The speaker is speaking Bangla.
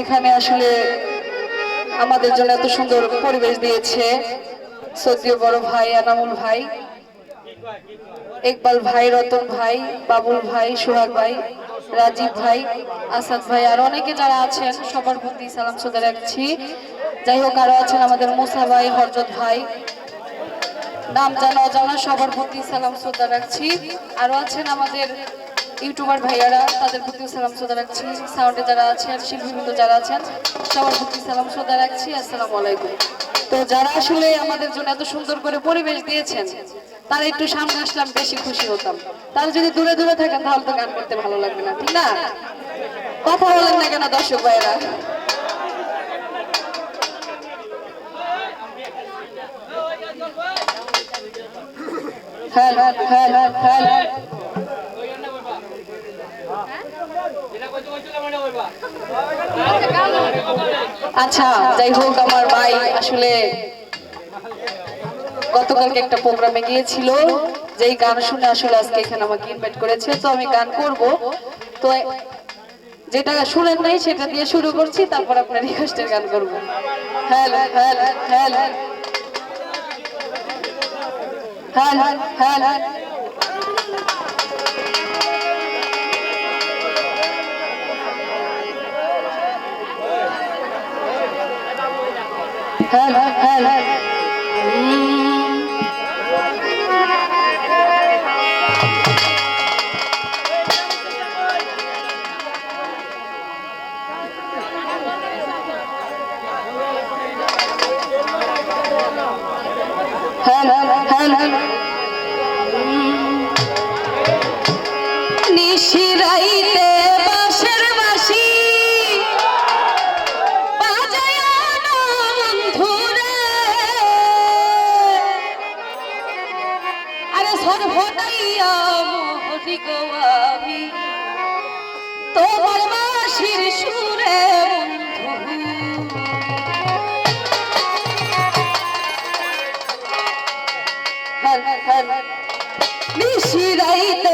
এখানে আসলে আমাদের জন্য এত সুন্দর পরিবেশ দিয়েছে। সদ্যীয় বড় ভাই আনামুল ভাই, ইকবাল ভাই, রতন ভাই, বাবুল ভাই, সোহাগ ভাই, রাজীব ভাই, আসাদ ভাই, আর অনেকে যারা আছেন, সবার প্রতি সালাম শ্রদ্ধা রাখছি। যাই হোক, আরও আছেন আমাদের মুসা ভাই, হরজত ভাই। নাম জানা অজানা, সবার প্রতি সালাম শ্রদ্ধা রাখছি। আরও আছেন আমাদের ইউটিউবার ভাইয়ারা, তাদের প্রতিও সালাম শ্রদ্ধা রাখছি। সাউন্ডে যারা আছেন শিল্পীবৃন্দ যারা আছেন, সবার প্রতি সালাম শ্রদ্ধা রাখছি। আসসালামু আলাইকুম। তো যারা আসলে আমাদের জন্য এত সুন্দর করে পরিবেশ দিয়েছেন, তারা একটু সামনে আসলাম, বেশি খুশি হতাম। তারা যদি দূরে দূরে থাকেন, তাহলে তো গান করতে ভালো লাগবে না, ঠিক না? কথা বলেন না কেন দর্শক ভাইয়েরা? হ্যাঁ হ্যাঁ হ্যাঁ হ্যাঁ হ্যাঁ। আচ্ছা যাই হোক, আমার ভাই আসলে গতকালকে একটা প্রোগ্রামে গিয়েছিল। যেই গান শুনে আসলে আজকে এখানে আমাকে ইনভাইট করেছে, তো আমি গান করব। তো যেটা শুনেন নাই, সেটা দিয়ে শুরু করছি, তারপর আপনার রিকোয়েস্টের গান করব। হ্যাঁ। হ্যাঁ হ্যাঁ হ্যাঁ হ্যাঁ। নিশিরাই ahí